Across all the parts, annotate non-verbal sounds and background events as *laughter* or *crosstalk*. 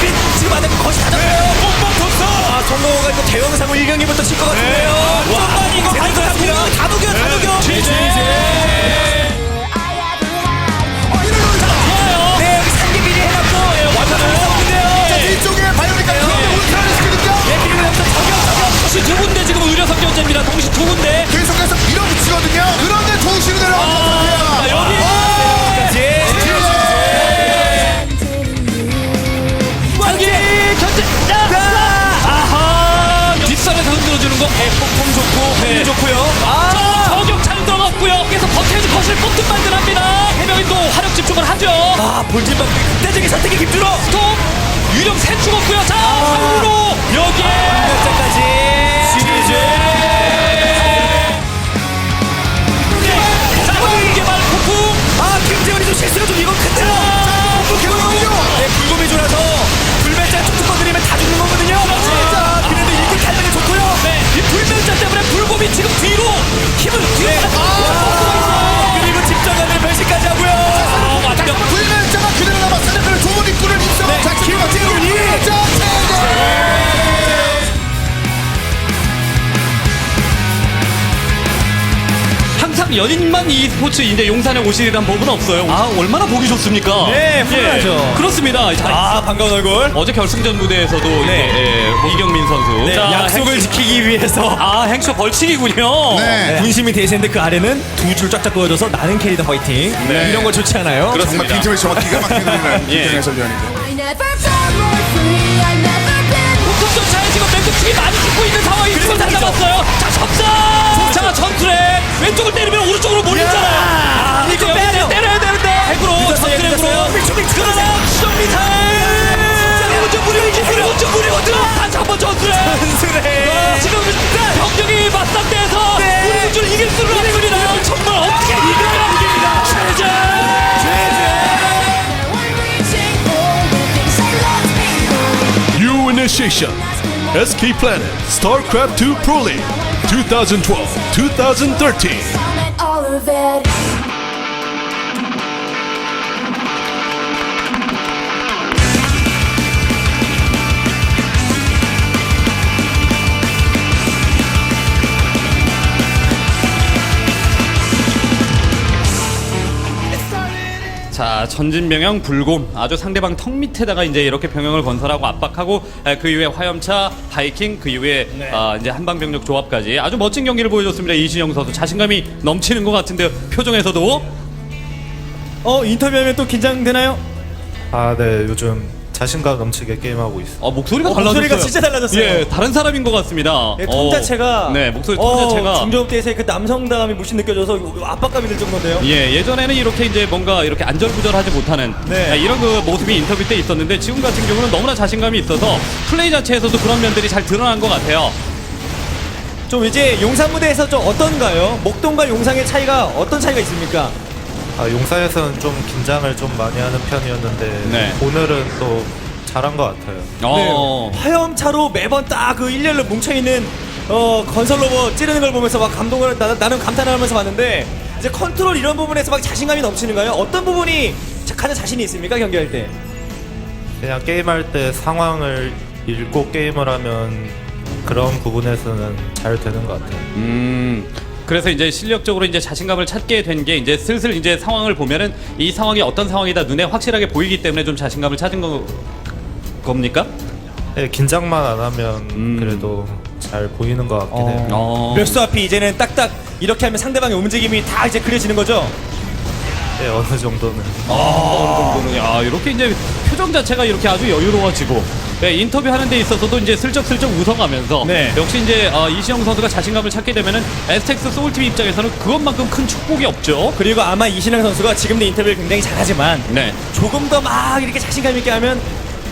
빈 지금 안에 거의 다 잡혀요. 뽕뽕 톱서. 아, 송강호가 이거 대형 상을 1경기부터 칠 것 같은데요. 완전히 이거 제대로 다. 녹여, 다 녹여, 다 녹여. 좋아요. 네, 여기 상기 미리 해놨고, 예, 완전 자, 잘했는데요. 뒤쪽에 바이오니까 그런데 울트라리스크는요. 예, 그리고 여기서 저격, 저격. 동시 두 군데 지금 의료 성경제입니다. 동시 두 군데. 계속해서 밀어붙이거든요. 그런데 조시로 아, 내려갑니다. 여기 흔들어주는 거. 예, 폭풍 좋고. 네. 좋고요. 아, 자, 저격 잘 들어갔고요. 계속 버텨지 거실 만들합니다. 해명이 또 화력 집중을 하죠. 아, 본진 방법이 극단적인 선택이 김준호. 스톱. 유령 셋 죽었고요. 자, 상으로 여기에. 몇자 불곰이 지금 뒤로 힘을 뒤로 네. 아, 그리고 집정관을 변신까지 하고요. 아, 완벽. 불멸자가 그대로. 그걸 좋은 입구를 입서. 네, 자, 김재훈이. 불 항상 연인만 이 스포츠 이제 용산에 오시리란 법은 없어요. 아 얼마나 보기 좋습니까? 네, 훌륭하죠. 그렇습니다. 자, 아, 반가운 얼굴. 어제 결승전 무대에서도 네. 이제 예, 이경민 선수 네, 자, 약속을 행쇼- 지키기 위해서 아 행쇼 벌칙이군요. 네. 군심이 대세인데 그 아래는 두 줄 쫙쫙 그어줘서 나는 캐리더 화이팅 네. 이런 거 좋지 않아요? 정말 그렇습니다. 빈틈을 정말 기가 *laughs* 예. felt more free. I never been 북극전차에 지금 맹독충이 많이 죽고 있는 상황이 지금 다 잡았어요. 자 접사. 자 전투렉 왼쪽을 때리면 오른쪽으로 몰리잖아요. 아, 이거 빼야 돼요. 때려야 되는데. 핵으로 믹스, 그러나 시정 미사일. 먼저 무리고 무리고 먼저 무리고 들어. 다시 한번 전투렉. 전술에 지금 병력이 맞상대해서 네. 우리 줄 이길 수는 없습니다. 정말 어떻게 이겨야 이깁니다. 최재. New initiation. SK Planet StarCraft 2 Pro League 2012 2013. 자 전진병영 불곰 아주 상대방 턱 밑에다가 이제 이렇게 병영을 건설하고 압박하고 에, 그 이후에 화염차 바이킹 그 이후에 아, 이제 한방병력 조합까지 아주 멋진 경기를 보여줬습니다 이신영 선수 자신감이 넘치는 것 같은데요 표정에서도 어 인터뷰하면 또 긴장되나요? 아, 네. 요즘 자신감 넘치게 게임하고 있어요. 어, 목소리가 어, 달라졌어요 목소리가 진짜 달라졌어요. 예 다른 사람인 것 같습니다 예, 톤 어, 자체가 네 목소리 톤 어, 자체가 중저음대에서의 그 남성다움이 물씬 느껴져서 압박감이 들 정도인데요. 예, 예전에는 이렇게 이제 뭔가 이렇게 안절부절하지 못하는 네. 아, 이런 그 모습이 인터뷰 때 있었는데 지금 같은 경우는 너무나 자신감이 있어서 플레이 자체에서도 그런 면들이 잘 드러난 것 같아요. 좀 이제 용산 무대에서 좀 어떤가요? 목동과 용상의 차이가 어떤 차이가 있습니까? 아, 용사에서는 좀 긴장을 좀 많이 하는 편이었는데 네. 오늘은 또 잘한 것 같아요. 어. 네, 화염차로 매번 딱 그 일렬로 뭉쳐있는 어, 건설 로봇 찌르는 걸 보면서 막 감동을 나, 나는 감탄을 하면서 봤는데 이제 컨트롤 이런 부분에서 막 자신감이 넘치는가요? 어떤 부분이 자- 가장 자신이 있습니까 경기할 때? 그냥 게임할 때 상황을 읽고 게임을 하면 그런 부분에서는 잘 되는 것 같아요. 음. 그래서 이제 실력적으로 이제 자신감을 찾게 된 게 이제 슬슬 이제 상황을 보면은 이 상황이 어떤 상황이다 눈에 확실하게 보이기 때문에 좀 자신감을 찾은 거 겁니까? 네, 긴장만 안 하면 음. 그래도 잘 보이는 것 같긴 해요. 어. 몇수 앞이 이제는 딱딱 이렇게 하면 상대방의 움직임이 다 이제 그려지는 거죠? 네, 어느 정도는. 아, 어느 정도는 야 이렇게 이제 표정 자체가 이렇게 아주 여유로워지고 네, 인터뷰 하는 데 있어서도 이제 슬쩍슬쩍 웃어가면서 네. 역시 이제 어, 이시영 선수가 자신감을 찾게 되면은 에스텍스 소울팀 입장에서는 그것만큼 큰 축복이 없죠. 그리고 아마 이신영 선수가 지금도 인터뷰를 굉장히 잘하지만 네. 조금 더 막 이렇게 자신감 있게 하면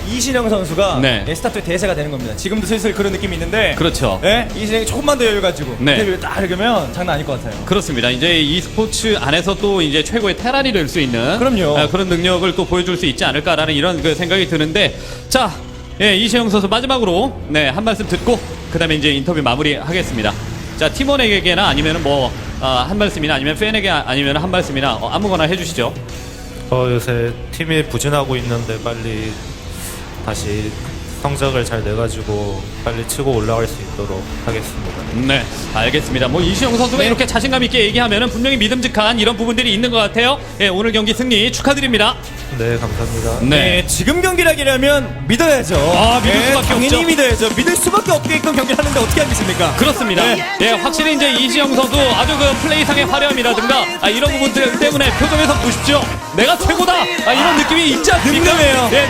이신영 선수가 네. 네. 스타트의 대세가 되는 겁니다. 지금도 슬슬 그런 느낌이 있는데 그렇죠. 네? 이신영이 조금만 더 여유 가지고 네. 인터뷰를 딱 읽으면 장난 아닐 것 같아요. 그렇습니다. 이제 이 스포츠 안에서 또 이제 최고의 테란이 될 수 있는 그럼요. 아, 그런 능력을 또 보여줄 수 있지 않을까라는 이런 그 생각이 드는데 자, 예, 이시영 선수 마지막으로 네, 한 말씀 듣고 그다음에 이제 인터뷰 마무리하겠습니다. 자, 팀원에게나 아니면은 뭐 아, 한 말씀이나 아니면 팬에게 아- 아니면 한 말씀이나 어, 아무거나 해 주시죠. 어, 요새 팀이 부진하고 있는데 빨리 다시 성적을 잘 내가지고 빨리 치고 올라갈 수 있도록 하겠습니다. 네, 알겠습니다. 뭐 이시영 선수가 이렇게 자신감 있게 얘기하면은 분명히 믿음직한 이런 부분들이 있는 것 같아요. 예, 오늘 경기 승리 축하드립니다. 네, 감사합니다. 네. 네, 지금 경기라기라면 믿어야죠. 아, 믿을 수밖에 당연히 없죠. 믿어야죠. 믿을 수밖에 없게끔 경기를 하는데 어떻게 하겠습니까? 그렇습니다. 네. 예, 확실히 이제 이시영 선수 아주 그 플레이상의 화려함이라든가 아, 이런 부분들 때문에 표정에서 보십시오. 내가 최고다. 아, 이런 느낌이 있지 않습니까? 늠름해요. 예,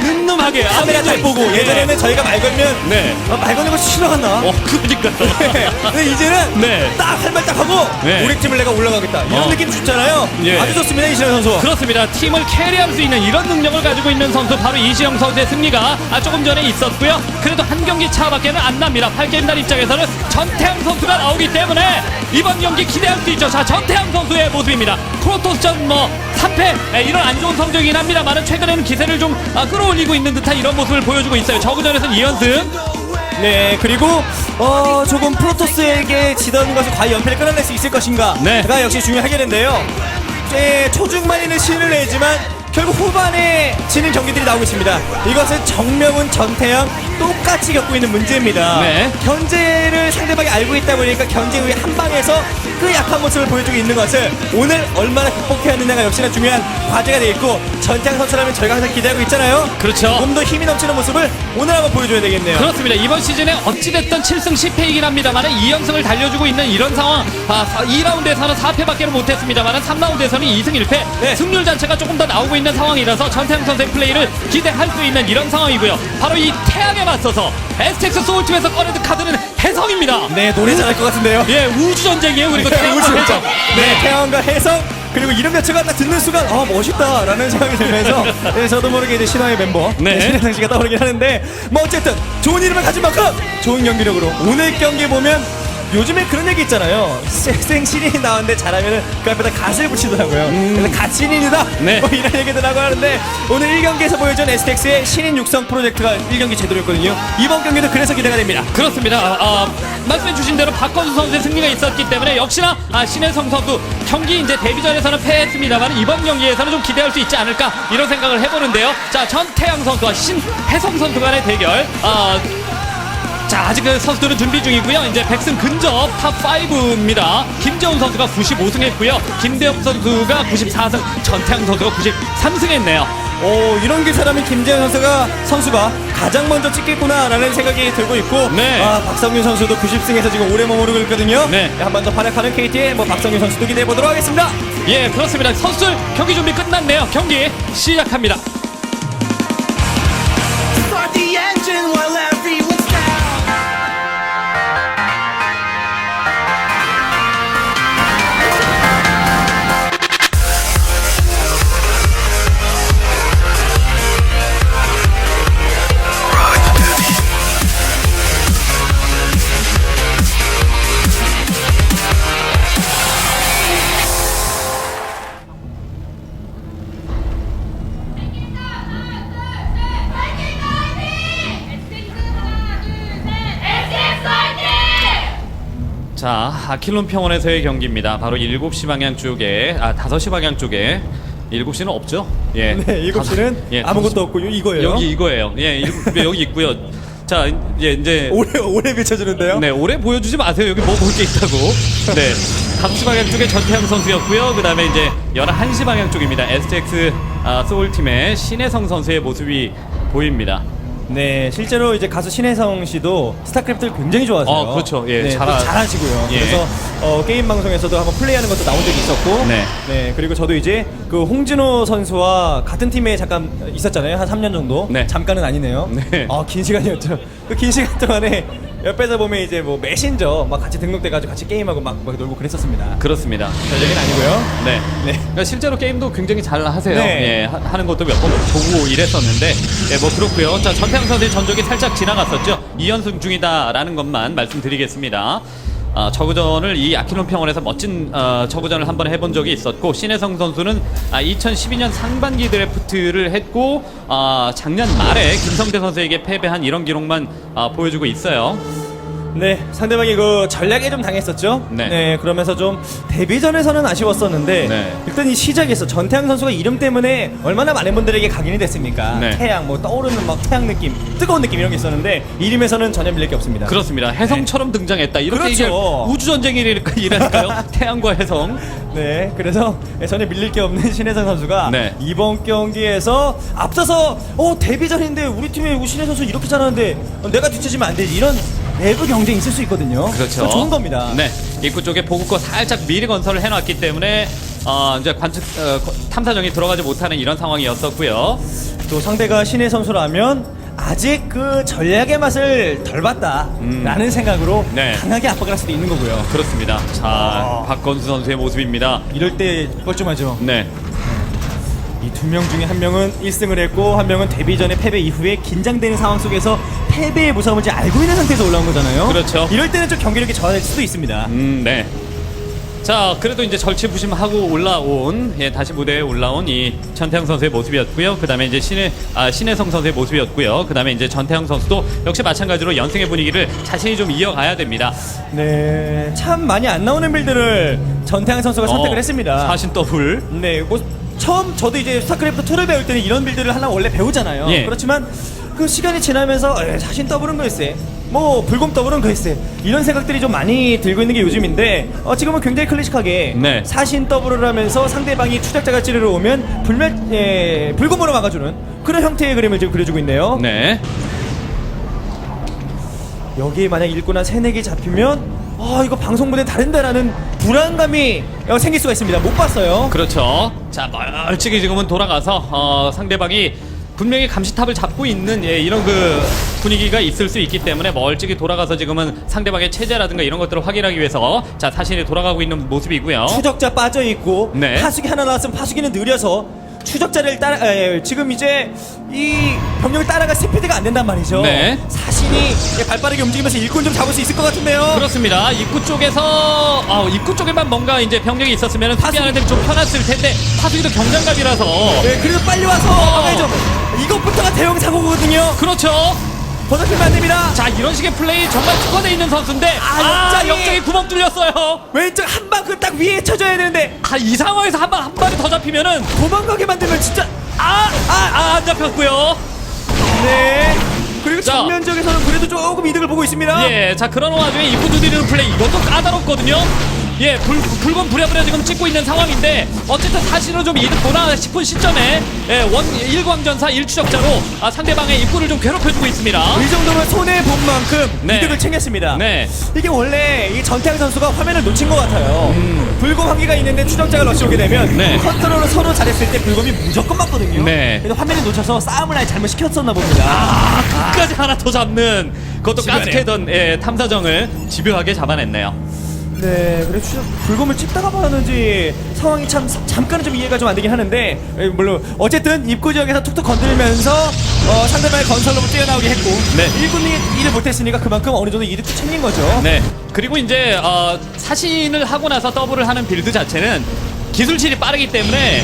늠름하게. 카메라 잘 보고 예. 예전에는 저희가 말 걸면 네. 아, 말 거는 거 싫어하나? 어, 그러니까요. *laughs* 근데 이제는 네. 딱 할 말 딱 하고 네. 우리 팀을 내가 올라가겠다 이런 어. 느낌 좋잖아요. 예. 아주 좋습니다 이신현 선수. 그렇습니다. 팀을 캐리할 수 있는 이런 능력을 가지고 있는 선수 바로 이시영 선수의 승리가 아, 조금 전에 있었고요. 그래도 한 경기 차밖에는 안 납니다. 8게임 날 입장에서는 전태양 선수가 나오기 때문에 이번 경기 기대할 수 있죠. 자, 전태양 선수의 모습입니다. 프로토스전 뭐 3패 이런 안 좋은 성적이긴 합니다만 최근에는 기세를 좀 아, 끌어올리고 있는 듯한 이런 모습을 보여주고 있어요. 저그전에서는 2연승. 네 그리고 어 조금 프로토스에게 지던 것을 과연 연패를 끊어낼 수 있을 것인가가 네. 역시 중요하게 된데요. 네, 초중반에는 신을 내지만 결국 후반에 지는 경기들이 나오고 있습니다. 이것은 정명훈, 전태양 똑같이 겪고 있는 문제입니다. 네. 견제를 상대방이 알고 있다 보니까 견제 후에 한 방에서 그 약한 모습을 보여주고 있는 것을 오늘 얼마나 극복해야 하느냐가 역시나 중요한 과제가 되겠고 전태양 선수라면 저희가 항상 기대하고 있잖아요. 그렇죠. 좀 더 힘이 넘치는 모습을 오늘 한번 보여줘야 되겠네요. 그렇습니다. 이번 시즌에 어찌됐든 7승 10패이긴 합니다만 2연승을 달려주고 있는 이런 상황. 아, 2라운드에서는 4패밖에 못했습니다만 3라운드에서는 2승 1패. 네. 승률 자체가 조금 더 나오고 있는 상황이라서 전태양 선수의 플레이를 기대할 수 있는 이런 상황이고요. 바로 이 태양에 맞서서 STX 소울팀에서 꺼내든 카드는 해성입니다. 네, 노래 잘할 것 같은데요. 예, 우주 전쟁이에요. 그리고 *laughs* 네, 태양과 우주 해성. 네, 태양과 해성 그리고 이름 자체가 딱 듣는 순간 아 멋있다라는 생각이 들면서 네, 저도 모르게 이제 신화의 멤버 네. 네. 신혜상 씨가 떠오르긴 하는데 뭐 어쨌든 좋은 이름을 가진 만큼 좋은 경기력으로 오늘 경기 보면 요즘에 그런 얘기 있잖아요. 생 신인이 나왔는데 잘하면 그 앞에다 갓을 붙이더라고요. 그래서 갓 신인이다. 음. 네. 뭐 이런 얘기들 하고 하는데 오늘 1경기에서 보여준 STX의 신인 육성 프로젝트가 1경기 제대로였거든요. 이번 경기도 그래서 기대가 됩니다. 그렇습니다. 아, 아, 말씀해 주신 대로 박건수 선수의 승리가 있었기 때문에 역시나 아, 신혜성 선수 경기 이제 데뷔전에서는 패했습니다만 이번 경기에서는 좀 기대할 수 있지 않을까 이런 생각을 해보는데요. 자 전태양 선수와 신혜성 선수 간의 대결. 아, 자 아직 그 선수들은 준비 중이고요. 이제 백승 근접 탑 5입니다. 김재훈 선수가 95승 했고요. 김대엽 선수가 94승, 전태양 선수가 93승 했네요. 오 이런 기사라면 김재현 선수가 선수가 가장 먼저 찍겠구나라는 생각이 들고 있고 네. 아 박성윤 선수도 90승에서 지금 오래 머무르고 있거든요. 네. 한 번 더 활약하는 KT의 뭐 박성윤 선수도 기대해 보도록 하겠습니다. 예 그렇습니다. 선수들 경기 준비 끝났네요. 경기 시작합니다. 자, 아킬론 평원에서의 경기입니다. 바로 7시 방향 쪽에, 아, 5시 방향 쪽에. 7시는 없죠? 예. 네, 7시는 예, 아무것도 없고 요- 이거예요. 여기 이거예요. 예, 일곱- 여기 있고요. 자, 이제 이제 오래 오래 비춰주는데요. 네, 오래 보여주지 마세요. 여기 뭐 볼 게 있다고. 네. 5시 방향 쪽에 전태양 선수였고요. 그 다음에 이제 11시 방향 쪽입니다. STX 아, 소울팀의 신혜성 선수의 모습이 보입니다. 네, 실제로 이제 가수 신혜성 씨도 스타크래프트를 굉장히 좋아하세요. 어, 그렇죠. 예, 네, 잘또 아- 잘하시고요. 예. 그래서 어, 게임 방송에서도 한번 플레이하는 것도 나온 적이 있었고, 네. 그리고 저도 이제 그 홍진호 선수와 같은 팀에 잠깐 있었잖아요. 한 3년 정도. 네. 잠깐은 아니네요. 네. 아, 긴 시간이었죠. 그 긴 시간 동안에 옆에서 보면 이제 뭐 메신저 막 같이 등록돼가지고 같이 게임하고 막, 막 놀고 그랬었습니다. 그렇습니다. 별 얘기는 아니고요. 네. 네. 그러니까 실제로 게임도 굉장히 잘 하세요. 네. 예, 하, 는 것도 몇 번 보고 이랬었는데, 예, 뭐 그렇고요. 자, 전태양 선수의 전적이 살짝 지나갔었죠. 2연승 중이다라는 것만 말씀드리겠습니다. 아, 저구전을 이 아키론 평원에서 멋진 어, 저구전을 한번 해본 적이 있었고 신혜성 선수는 아, 2012년 상반기 드래프트를 했고 아, 작년 말에 김성대 선수에게 패배한 이런 기록만 아, 보여주고 있어요. 네, 상대방이 그 전략에 좀 당했었죠. 네. 그러면서 좀 데뷔전에서는 아쉬웠었는데 네. 일단 이 시작에서 전태양 선수가 이름 때문에 얼마나 많은 분들에게 각인이 됐습니까? 네. 태양, 뭐 떠오르는 막 태양 느낌, 뜨거운 느낌 이런 게 있었는데 이름에서는 전혀 밀릴 게 없습니다. 그렇습니다. 해성처럼 등장했다. 이렇게 그렇죠. 이게 우주 전쟁이랄까요? 태양과 해성. 네, 그래서 전혀 밀릴 게 없는 신혜성 선수가 네. 이번 경기에서 앞서서 어 데뷔전인데 우리 팀의 신혜 선수 이렇게 잘하는데 어, 내가 뒤처지면 안 되지 이런 내부 경쟁이 있을 수 있거든요. 그렇죠. 좋은 겁니다. 네, 입구 쪽에 보급고 살짝 미리 건설을 해놨기 때문에 어, 이제 관측 어, 거- 탐사정이 들어가지 못하는 이런 상황이었었고요. 또 상대가 신의 선수라면 아직 그 전략의 맛을 덜 봤다라는 생각으로 네. 강하게 압박을 할 수도 있는 거고요. 그렇습니다. 자, 아. 박건수 선수의 모습입니다. 이럴 때 뻘쭘하죠. 네, 이 두 명 중에 한 명은 1승을 했고 한 명은 데뷔 전에 패배 이후에 긴장되는 상황 속에서 패배의 무서움을 이제 알고 있는 상태에서 올라온 거잖아요. 그렇죠. 이럴 때는 좀 경기력이 저하될 수도 있습니다. 음, 네. 자, 그래도 이제 절치부심하고 올라온 예, 다시 무대에 올라온 이 전태영 선수의 모습이었고요. 그 다음에 이제 신의 아, 신혜성 선수의 모습이었고요. 그 다음에 이제 전태영 선수도 역시 마찬가지로 연승의 분위기를 자신이 좀 이어가야 됩니다. 네, 참 많이 안 나오는 빌드를 전태양 선수가 선택을 어, 했습니다. 사신 더블. 네, 뭐 처음 저도 이제 스타크래프트 2를 배울 때는 이런 빌드를 하나 원래 배우잖아요. 예. 그렇지만 그 시간이 지나면서 에, 사신 더블은 글쎄, 뭐 불곰 더블은 글쎄 이런 생각들이 좀 많이 들고 있는 게 요즘인데 어, 지금은 굉장히 클래식하게 네. 사신 더블을 하면서 상대방이 추적자가 찌르러 오면 불멸 예, 불곰으로 막아주는 그런 형태의 그림을 지금 그려주고 있네요. 네. 여기에 만약 일꾼 한 세네 개 잡히면 아 이거 방송 무대 다른다라는 불안감이 어, 생길 수가 있습니다. 못 봤어요. 그렇죠. 자, 멀찍이 지금은 돌아가서 어, 상대방이 분명히 감시탑을 잡고 있는 예, 이런 그 분위기가 있을 수 있기 때문에 멀찍이 돌아가서 지금은 상대방의 체제라든가 이런 것들을 확인하기 위해서 자 사신이 돌아가고 있는 모습이고요. 추적자 빠져 있고 네. 파수기 하나 나왔으면 파수기는 느려서 추적자를 따라 에, 지금 이제 이 병력을 따라갈 스피드가 안 된단 말이죠. 네. 사신이 발빠르게 움직이면서 일꾼 좀 잡을 수 있을 것 같은데요. 그렇습니다. 입구 쪽에서 아, 입구 쪽에만 뭔가 이제 병력이 있었으면 수비하는데 좀 편했을 텐데 파수기도 경장갑이라서 네, 그래도 빨리 와서 막아야죠. 이것부터가 대형 사고거든요. 그렇죠. 버섯이면 안 됩니다. 자 이런 식의 플레이 정말 특화돼 있는 선수인데 아, 아, 역장이- 역장이 구멍 뚫렸어요. 왼쪽 한 방금 딱 위에 쳐줘야 되는데 아, 이 상황에서 한 방한 발이 더 잡히면은 도망가게 만들면 진짜 아, 아, 아, 안 잡혔고요. 네. 그리고 자. 정면 지역에서는 그래도 조금 이득을 보고 있습니다. 예, 자 그런 와중에 입구 두드리는 플레이 이것도 까다롭거든요. 예, 불, 붉은 부랴부랴 지금 찍고 있는 상황인데 어쨌든 사실은 좀 이득 보나 싶은 시점에 예, 원 일광전사 일추적자로 아, 상대방의 입구를 좀 괴롭혀주고 있습니다. 이 정도면 손해 본 만큼 네. 이득을 챙겼습니다. 네. 이게 원래 이 전태양 선수가 화면을 놓친 것 같아요. 불곰 한 개가 있는데 추적자가 러시 오게 되면 음. 네. 컨트롤을 서로 잘했을 때 불곰이 무조건 맞거든요. 네. 근데 화면을 놓쳐서 싸움을 아예 잘못 시켰었나 봅니다. 아, 끝까지 하나 더 잡는 그것도. 가스캐던 예, 탐사정을 집요하게 잡아냈네요. 네, 그래 추적 불곰을 찍다가 말았는지 상황이 참 잠깐은 좀 이해가 좀 안 되긴 하는데 에, 물론 어쨌든 입구 지역에서 툭툭 건들면서 어, 상대방의 건설로부 뛰어나오게 했고 네. 일꾼이 일을 못했으니까 그만큼 어느 정도 이득도 챙긴 거죠. 네. 그리고 이제 어, 사신을 하고 나서 더블을 하는 빌드 자체는 기술실이 빠르기 때문에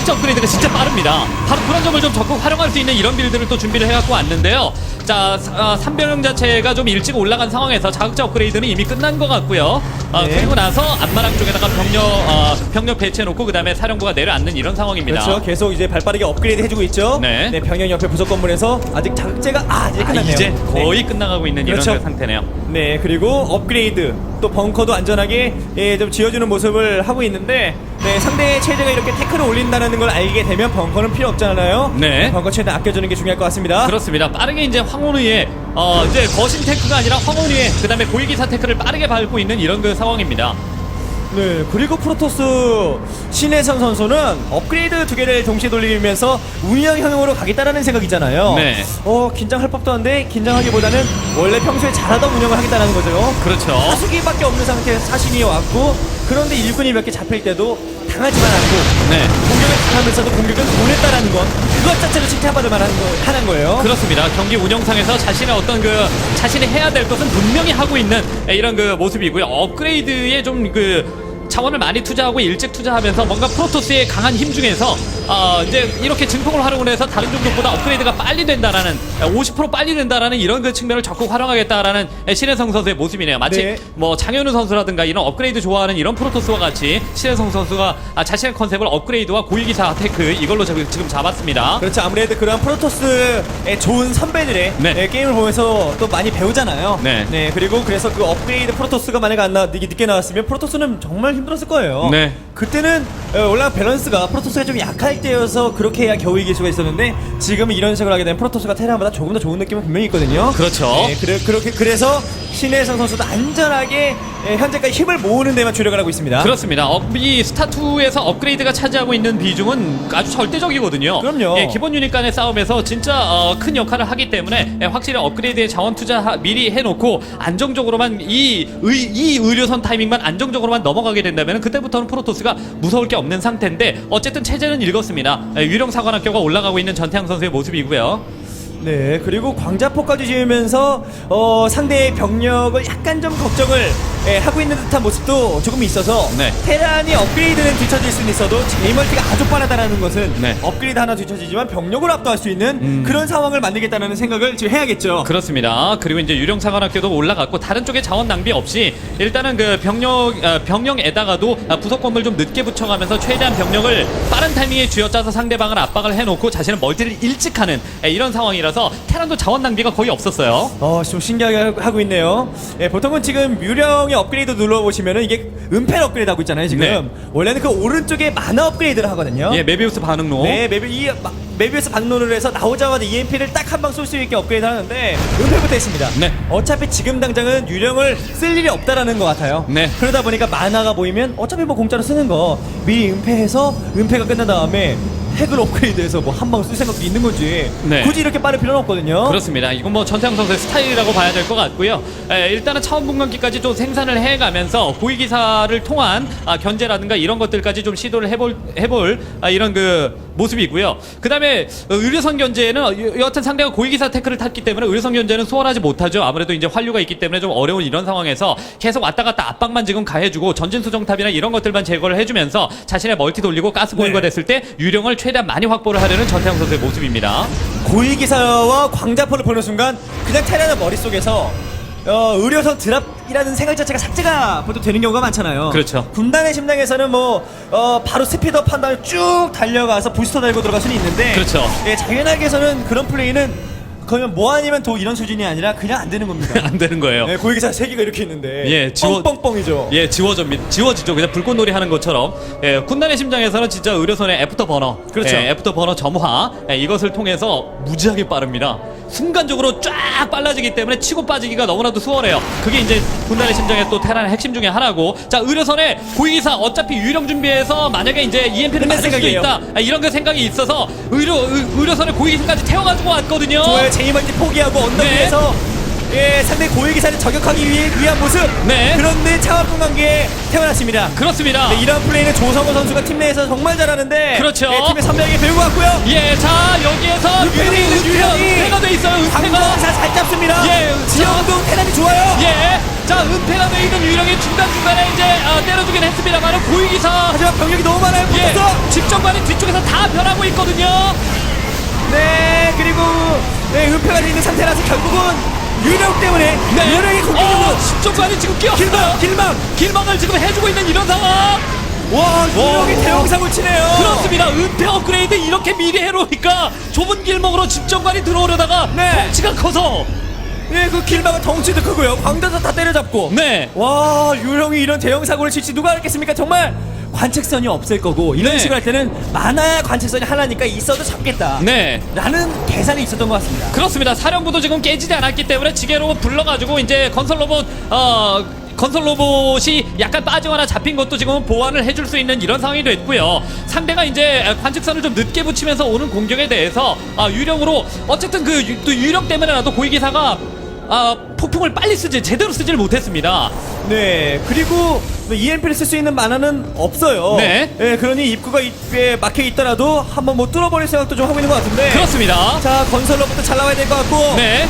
자극적 업그레이드가 진짜 빠릅니다. 바로 그런 점을 좀 적극 활용할 수 있는 이런 빌드를 또 준비를 해갖고 왔는데요. 자, 어, 3병영 자체가 좀 일찍 올라간 상황에서 자극적 업그레이드는 이미 끝난 것 같고요. 어, 네. 그리고 나서 앞마당 쪽에다가 병력, 어, 병력 배치해놓고 그 다음에 사령부가 내려앉는 이런 상황입니다. 그렇죠. 계속 이제 발빠르게 업그레이드 해주고 있죠. 네. 병영 옆에 부속 건물에서 아직 자극제가 아 이제 아, 끝났네요. 이제 거의 네. 끝나가고 있는 그렇죠. 이런 상태네요. 네 그리고 업그레이드 또 벙커도 안전하게 예, 좀 지어주는 모습을 하고 있는데 네, 상대의 체제가 이렇게 태클을 올린다는 걸 알게 되면 벙커는 필요 없잖아요. 네. 벙커 최대한 아껴주는 게 중요할 것 같습니다. 그렇습니다. 빠르게 이제 황혼우의 어 이제 거신 테크가 아니라 황혼우의 그다음에 고위기사 테크를 빠르게 밟고 있는 이런 그 상황입니다. 네 그리고 프로토스 신혜성 선수는 업그레이드 두 개를 동시에 돌리면서 운영형으로 가겠다라는 생각이잖아요. 네. 어 긴장할 법도 한데 긴장하기보다는 원래 평소에 잘하던 운영을 하겠다는 거죠. 그렇죠. 사수기밖에 없는 상태에서 사신이 왔고 그런데 일꾼이 몇 개 잡힐 때도 당하지만 않고 네. 공격을 당하면서도 공격을 보냈다라는 건 그것 자체로 칭찬받을 만한 거, 하는 거예요. 그렇습니다. 경기 운영상에서 자신의 어떤 그 자신이 해야 될 것은 분명히 하고 있는 이런 그 모습이고요. 업그레이드에 좀그 자원을 많이 투자하고 일찍 투자하면서 뭔가 프로토스의 강한 힘 중에서 어, 이제 이렇게 증폭을 활용을 해서 다른 종족보다 업그레이드가 빨리 된다라는 50% 빨리 된다라는 이런 그 측면을 적극 활용하겠다라는 신혜성 선수의 모습이네요. 마치 네. 뭐 장현우 선수라든가 이런 업그레이드 좋아하는 이런 프로토스와 같이 신혜성 선수가 아, 자신의 컨셉을 업그레이드와 고위기사 테크 이걸로 지금 잡았습니다. 그렇죠. 아무래도 그런 프로토스의 좋은 선배들의 네. 예, 게임을 보면서 또 많이 배우잖아요. 네. 그리고 그래서 그 업그레이드 프로토스가 만약에 안 나, 늦게 나왔으면 프로토스는 정말 힘들었을 거예요. 네. 그때는 어, 원래 밸런스가 프로토스가 좀 약할 때여서 그렇게 해야 겨우 이길 수가 있었는데 지금은 이런 식으로 하게 되면 프로토스가 테란보다 조금 더 좋은 느낌은 분명히 있거든요. 그렇죠. 네, 그래, 그렇게 그래서 신혜성 선수도 안전하게 예, 현재까지 힘을 모으는 데만 주력을 하고 있습니다. 그렇습니다. 업, 이 스타2에서 업그레이드가 차지하고 있는 비중은 아주 절대적이거든요. 그럼요. 예, 기본 유닛 간의 싸움에서 진짜 어, 큰 역할을 하기 때문에 예, 확실히 업그레이드에 자원 투자 하- 미리 해놓고 안정적으로만 이, 의, 이 의료선 타이밍만 안정적으로만 넘어가게 된다면 그때부터는 프로토스가 무서울 게 없는 상태인데 어쨌든 체제는 읽었습니다. 예, 유령 사관학교가 올라가고 있는 전태양 선수의 모습이고요. 네, 그리고 광자포까지 지으면서 어, 상대의 병력을 약간 좀 걱정을 예, 하고 있는 듯한 모습도 조금 있어서 네. 테란이 업그레이드는 뒤처질 수는 있어도 제이멀티가 아주 빠르다는 것은 네. 음. 업그레이드 하나 뒤처지지만 병력을 압도할 수 있는 그런 상황을 만들겠다는 생각을 지금 해야겠죠. 그렇습니다. 그리고 이제 유령 사관학교도 올라갔고 다른 쪽에 자원 낭비 없이 일단은 그 병력 어, 병력에다가도 아, 부속 건물 좀 늦게 붙여가면서 최대한 병력을 빠른 타이밍에 쥐어짜서 상대방을 압박을 해놓고 자신은 멀티를 일찍 하는 에, 이런 상황이라 서 테란도 자원 낭비가 거의 없었어요. 어, 좀 신기하게 하- 하고 있네요. 예, 보통은 지금 유령의 업그레이드 눌러보시면은 이게 은폐 업그레이드 하고 있잖아요, 지금. 네. 원래는 그 오른쪽에 만화 업그레이드를 하거든요. 예, 메비우스 반응로. 네, 메비, 이, 마- 메비우스 반론을 해서 나오자마자 EMP를 딱 한 방 쏠 수 있게 업그레이드 하는데 은폐부터 했습니다. 네. 어차피 지금 당장은 유령을 쓸 일이 없다라는 것 같아요. 네. 그러다 보니까 만화가 보이면 어차피 뭐 공짜로 쓰는 거 미리 은폐해서 은폐가 끝난 다음에 핵을 업그레이드해서 뭐 한 방 쓸 생각도 있는 거지. 네. 굳이 이렇게 빠를 필요는 없거든요. 그렇습니다. 이건 뭐 전태양 선수의 스타일이라고 봐야 될 것 같고요. 에, 일단은 차원 분광기까지 좀 생산을 해가면서 고위기사를 통한 아, 견제라든가 이런 것들까지 좀 시도를 해볼 해볼 아, 이런 그 모습이고요. 그 다음에 어, 의료선 견제는 어, 여- 여하튼 상대가 고위기사 태클을 탔기 때문에 의료선 견제는 수월하지 못하죠. 아무래도 이제 환류가 있기 때문에 좀 어려운 이런 상황에서 계속 왔다 갔다 압박만 지금 가해주고 전진 수정탑이나 이런 것들만 제거를 해주면서 자신의 멀티 돌리고 가스 보유가 네. 됐을 때 유령을 최대한 많이 확보를 하려는 전태양 선수의 모습입니다. 고위 기사와 광자포를 보는 순간 그냥 테라는 머릿속에서 어, 의료선 드랍이라는 생각 자체가 삭제가 보통 되는 경우가 많잖아요. 그렇죠. 군단의 심장에서는 뭐 어, 바로 스피드업 한 다음에 쭉 달려가서 부스터 달고 들어갈 수는 있는데 그렇죠. 예, 장연하게서는 그런 플레이는 거의 뭐 아니면 도 이런 수준이 아니라 그냥 안 되는 겁니다. *laughs* 안 되는 거예요. 예, 고위 기사 세 개가 이렇게 있는데 예, 지워- 뻥뻥뻥이죠. 예, 지워져, 지워지죠. 그냥 불꽃놀이 하는 것처럼. 예, 군단의 심장에서는 진짜 의료선의 애프터 버너. 그렇죠. 예, 애프터 버너 점화. 예, 이것을 통해서 무지하게 빠릅니다. 순간적으로 쫙 빨라지기 때문에 치고 빠지기가 너무나도 수월해요. 그게 이제 군단의 심장의 또 테란의 핵심 중에 하나고. 자, 의료선의 고위기사 어차피 유령 준비해서 만약에 이제 EMP를 맞을 수도 생각이에요. 있다. 아, 이런 그 생각이 있어서 의료, 의, 의료선의 고위기사까지 태워가지고 왔거든요. 좋아요. 제이멀티 포기하고 언덕 네. 위에서 예, 상대 고위 기사를 저격하기 위해, 위한 모습. 네. 그런데 차원풍 관계에 태어났습니다. 그렇습니다. 네, 이런 플레이는 조성호 선수가 팀 내에서 정말 잘하는데 그렇죠. 네, 팀의 선배에게 배우고 왔고요. 예, 자, 여기에서 은폐는 유령이 은폐이 은폐가 돼 있어요. 은폐가. 잘 잡습니다. 예, 지형도 테란이 좋아요. 예. 자, 은폐가 돼 있는 유령이 중간 중간에 이제 아, 때려주긴 했습니다만 고위기사 하지만 병력이 너무 많아요. 예. 직전관이 뒤쪽에서 다 변하고 있거든요. 네, 네, 돼 있는 상태라서 결국은 유령 때문에 유령이 공격으로 어, 직전관이 지금 길망, 끼었어요. 길망. 길망을 지금 해주고 있는 이런 상황. 와, 유령이 와. 대형사고 치네요. 그렇습니다. 은폐 업그레이드 이렇게 미리 해놓으니까 좁은 길목으로 직전관이 들어오려다가 네. 덩치가 커서 네, 그 길망은 덩치도 크고요. 광대도 다 때려잡고. 네. 와, 유령이 이런 대형 사고를 칠지 누가 알겠습니까? 정말 관측선이 없을 거고 이런 네. 식으로 할 때는 많아야 관측선이 하나니까 있어도 잡겠다. 네. 라는 계산이 있었던 것 같습니다. 그렇습니다. 사령부도 지금 깨지지 않았기 때문에 지게로 불러가지고 이제 건설 로봇 어 건설 로봇이 약간 빠지거나 잡힌 것도 지금 보완을 해줄 수 있는 이런 상황이 됐고요. 상대가 이제 관측선을 좀 늦게 붙이면서 오는 공격에 대해서 아, 유령으로 어쨌든 그 유- 또 유령 때문에라도 고위기사가 아, 폭풍을 빨리 쓰지 제대로 쓰지를 못했습니다. 네, 그리고 EMP를 쓸 수 있는 만화는 없어요. 네. 예, 그러니 입구가 입에 막혀 있더라도 한번 뭐 뚫어버릴 생각도 좀 하고 있는 것 같은데. 그렇습니다. 자, 건설로부터 잘 나와야 될 것 같고. 네.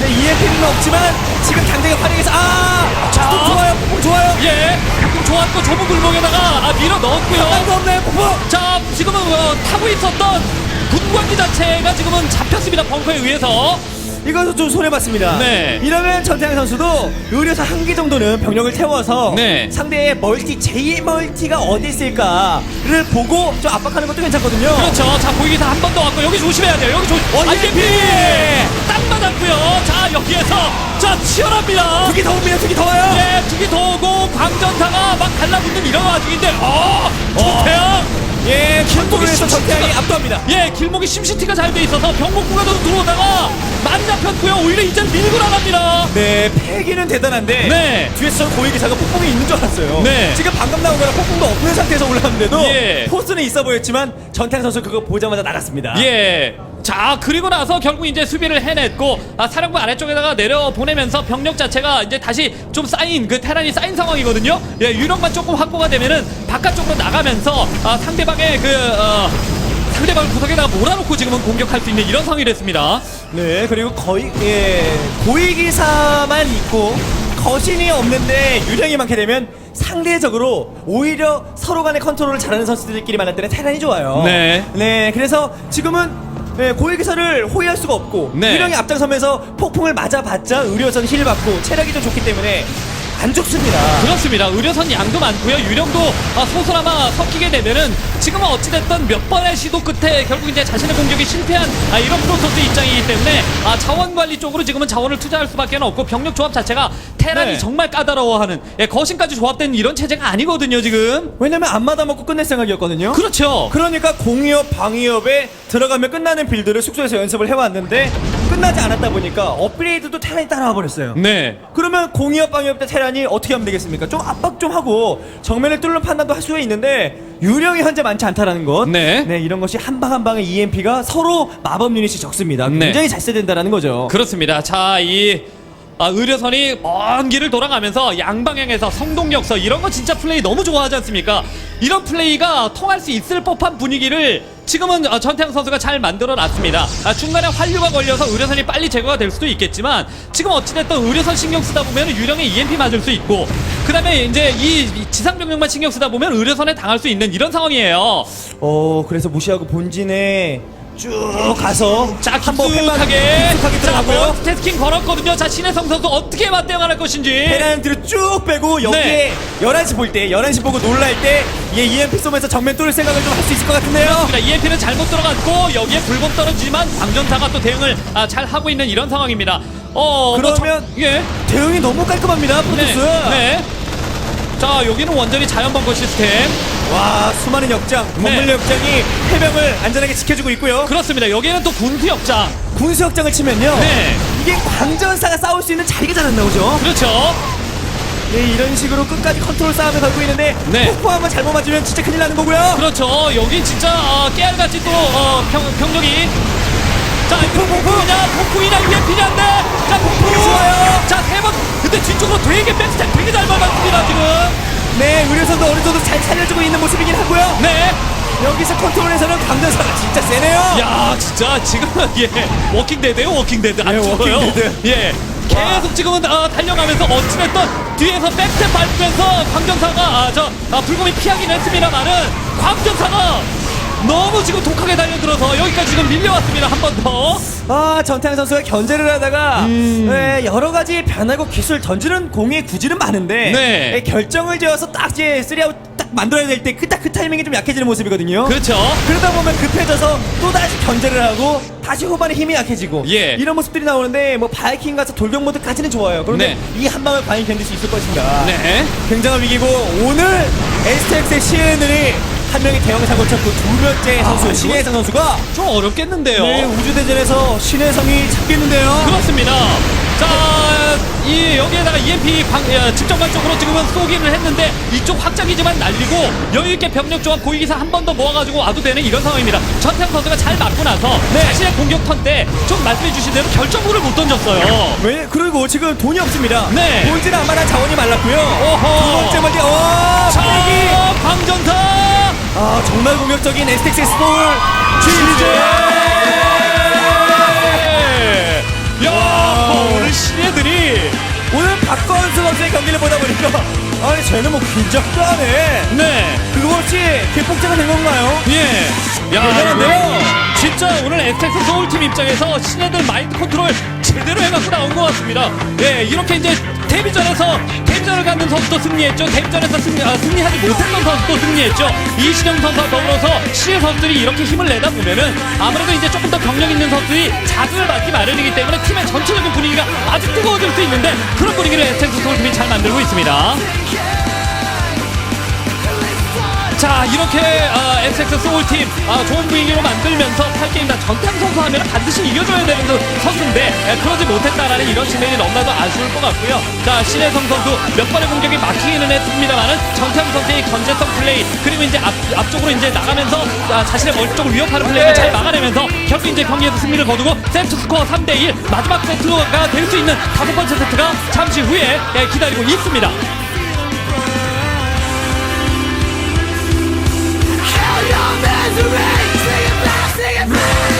네, EMP는 없지만 지금 당장에 활용해서 아, 자. 자, 좋아요, 폭풍 좋아요. 예. 좋았고 좁은 골목에다가 아, 밀어 넣었고요. 없나요, 폭풍? 자, 지금은 어, 타고 있었던 군관기 자체가 지금은 잡혔습니다. 벙커에 의해서. 이것도 좀 손해봤습니다. 네. 이러면 전태양 선수도 의료사 한 개 정도는 병력을 태워서 네. 상대의 멀티, 제2 멀티가 어디 있을까를 보고 좀 압박하는 것도 괜찮거든요. 그렇죠. 자, 보이기사 한번 더 왔고 여기 조심해야 돼요. 여기 조심. 어, 아, EMP! 딱 맞았고요. 자, 여기에서 자, 치열합니다. 두 개 더 옵니다, 두 개 더 와요. 네, 두개 더 오고 광전타가 막 달라붙는 이런 와중인데 어, 조태양 예, 심시티가- 전태양이 압도합니다. 예, 길목이 심시티가 잘 돼 있어서 병목구가 더 들어오다가 많이 잡혔고요. 오히려 이제 밀고 나갑니다. 네, 패기는 대단한데 네. 뒤에서 고위 기사가 폭풍이 있는 줄 알았어요. 네. 지금 방금 나온 거랑 폭풍도 없는 상태에서 올라왔는데도 예. 포스는 있어 보였지만 전태양 선수 그거 보자마자 나갔습니다. 예. 자 그리고 나서 결국 이제 수비를 해냈고 아, 사령부 아래쪽에다가 내려 보내면서 병력 자체가 이제 다시 좀 쌓인 그 테란이 쌓인 상황이거든요. 예 유력만 조금 확보가 되면은 바깥쪽으로 나가면서 아, 상대방의 그 어, 상대방을 구석에다가 몰아놓고 지금은 공격할 수 있는 이런 상황이 됐습니다. 네, 그리고 거의 예, 고위 기사만 있고 거신이 없는데 유령이 많게 되면 상대적으로 오히려 서로 간의 컨트롤을 잘하는 선수들끼리 만날 때는 테란이 좋아요. 네. 네, 그래서 지금은 예, 고위 기사를 호위할 수가 없고 네. 유령이 앞장서면서 폭풍을 맞아봤자 의료선 힐 받고 체력이 좀 좋기 때문에 안 죽습니다. 그렇습니다. 의료선 양도 많고요. 유령도 아, 소수나마 섞이게 되면은 지금은 어찌됐든 몇 번의 시도 끝에 결국 이제 자신의 공격이 실패한 아, 이런 프로토스 입장이기 때문에 아, 자원 관리 쪽으로 지금은 자원을 투자할 수밖에 없고 병력 조합 자체가 테란이 네. 정말 까다로워하는 예, 거신까지 조합된 이런 체제가 아니거든요 지금. 왜냐면 앞마다 먹고 끝낼 생각이었거든요. 그렇죠. 그러니까 공이업, 방위업에 들어가면 끝나는 빌드를 숙소에서 연습을 해왔는데 끝나지 않았다 보니까 업그레이드도 테란이 따라와 버렸어요. 네. 그러면 공이업, 방위업 때 테란 이 어떻게 하면 되겠습니까? 좀 압박 좀 하고 정면을 뚫는 판단도 할 수가 있는데 유령이 현재 많지 않다라는 것. 네. 이런 것이 한 방 한 방의 EMP가 서로 마법 유닛이 적습니다. 네. 굉장히 잘 써야 된다라는 거죠. 그렇습니다. 자, 이 아, 의료선이 먼 길을 돌아가면서 양방향에서 성동역서 이런 거 진짜 플레이 너무 좋아하지 않습니까? 이런 플레이가 통할 수 있을 법한 분위기를 지금은 어, 전태양 선수가 잘 만들어 놨습니다. 아, 중간에 환류가 걸려서 의료선이 빨리 제거가 될 수도 있겠지만 지금 어찌됐든 의료선 신경 쓰다 보면 유령에 EMP 맞을 수 있고 그 다음에 이제 이 지상 병력만 신경 쓰다 보면 의료선에 당할 수 있는 이런 상황이에요. 어, 그래서 무시하고 본진에 쭉 가서 자, 한번 깊숙하게 깊숙하게 자, 들어가고요. 뭐 스태스킹 걸었거든요. 자, 신혜성 선수 어떻게 맞대응을 할 것인지. 뒤로 쭉 빼고 여기에 네. 11시 볼 때, 11시 보고 놀랄 때, 얘 EMP 쏘면서 정면 뚫을 생각을 좀 할 수 있을 것 같은데요. 그렇습니다. EMP는 잘못 들어갔고 여기에 불법 떨어지지만 광전사가 또 대응을 아, 잘 하고 있는 이런 상황입니다. 어, 뭐 그러면 저- 예, 대응이 너무 깔끔합니다, 네, 프로토스. 네. 자, 여기는 완전히 자연 벙커 시스템. 와, 수많은 역장, 네. 건물 역장이 해병을 안전하게 지켜주고 있고요. 그렇습니다. 여기는 또 군수 역장. 군수 역장을 치면요. 네. 이게 광전사가 싸울 수 있는 자리가 잘안 나오죠. 그렇죠. 네, 이런 식으로 끝까지 컨트롤 싸움을 걸고 있는데 네. 폭포 한번 잘못 맞으면 진짜 큰일 나는 거고요. 그렇죠. 여기 진짜 어, 깨알같이 또 어, 병, 병력이 자, 폭풍이냐, 폭풍이냐, EMP냐인데 자, 폭풍 좋아요. 자, 세 번. 근데 뒤쪽으로 되게 백스텝 되게 잘 밟았습니다, 지금. 네, 의료선도 어느 정도 잘 살려주고 있는 모습이긴 하고요. 네. 여기서 컨트롤에서는 광전사가 진짜 세네요. 야 진짜 지금은 *laughs* 예 워킹 데드예요 워킹 데드 안 예, 죽어요 워킹데드. 예 계속 지금은 어, 달려가면서 어찌됐든 뒤에서 백스텝 밟으면서 광전사가 아, 저 아, 불곰이 피하긴 했습니다만은 광전사가 너무 지금 독하게 달려들어서 여기까지 지금 밀려왔습니다 한 번 더. 아 전태양 선수가 견제를 하다가 네, 여러 가지 변하고 기술 던지는 공이 구질은 많은데 네. 네, 결정을 지어서 딱 이제 쓰리아웃 딱 만들어야 될 때 그딱 그 타이밍이 좀 약해지는 모습이거든요. 그렇죠. 그러다 보면 급해져서 또 다시 견제를 하고 다시 후반에 힘이 약해지고 예. 이런 모습들이 나오는데 뭐 바이킹 가서 돌격 모드까지는 좋아요. 그런데 네. 이한 방을 과연 견딜 수 있을 것인가? 네. 굉장한 위기고 오늘 STX의 CN들이 한 명이 대형 사고 쳤고 두 번째 선수 이거- 신혜성 선수가 좀 어렵겠는데요. 네, 우주 대전에서 신혜성이 잡겠는데요. 그렇습니다. 자, 이 여기에다가 EMP 방, 야, 집정관 쪽으로 지금은 쏘기를 했는데 이쪽 확장기지만 날리고 여유 있게 병력 조합 고위기사 한 번 더 모아가지고 와도 되는 이런 상황입니다. 전태양 선수가 잘 맞고 나서 네. 자신의 공격 턴 때 좀 말씀해 주신 대로 결정구를 못 던졌어요. 왜? 그리고 지금 돈이 없습니다. 네. 보이지는 않만한 자원이 말랐고요. 어허. 두 번째 멀티, 와, 자! 광전사. 아, 정말 공격적인 STX 스포울 GG! 야, 오늘 신예들이 오늘 박건수 선수의 경기를 보다 보니까 아니 쟤는 뭐 긴장도 안 해. 네. 그것이 기폭제가 된 건가요? 예. 야, 대단한데요? 이거 진짜 오늘 에스텍스 소울팀 입장에서 신예들 마인드 컨트롤 제대로 해갖고 나온 것 같습니다. 예, 이렇게 이제 데뷔전에서 데뷔전을 갖는 선수도 승리했죠. 데뷔전에서 승리, 아, 승리하지 못했던 선수도 승리했죠. 이시정 선수와 더불어서 시의 선수들이 이렇게 힘을 내다 보면은 아무래도 이제 조금 더 경력 있는 선수들이 자극을 받기 마련이기 때문에 팀의 전체적인 분위기가 아주 뜨거워질 수 있는데 그런 분위기를 에스텍스 소울팀이 잘 만들고 있습니다. 자 이렇게 아, SX 소울팀 아, 좋은 분위기로 만들면서 8게임 다 전태양 선수 하면 반드시 이겨줘야 되는 그 선수인데 에, 그러지 못했다라는 이런 측면이 너무나도 아쉬울 것 같고요. 자 신혜성 선수 몇 번의 공격이 막히기는 했습니다만은 전태양 선수의 견제성 플레이 그리고 이제 앞, 앞쪽으로 이제 나가면서 아, 자신의 머리 쪽을 위협하는 플레이를 잘 막아내면서 결국 이제 경기에서 승리를 거두고 세트 스코어 3대1 마지막 세트가 될 수 있는 다섯 번째 세트가 잠시 후에 예, 기다리고 있습니다 misery, sing it back, sing it back.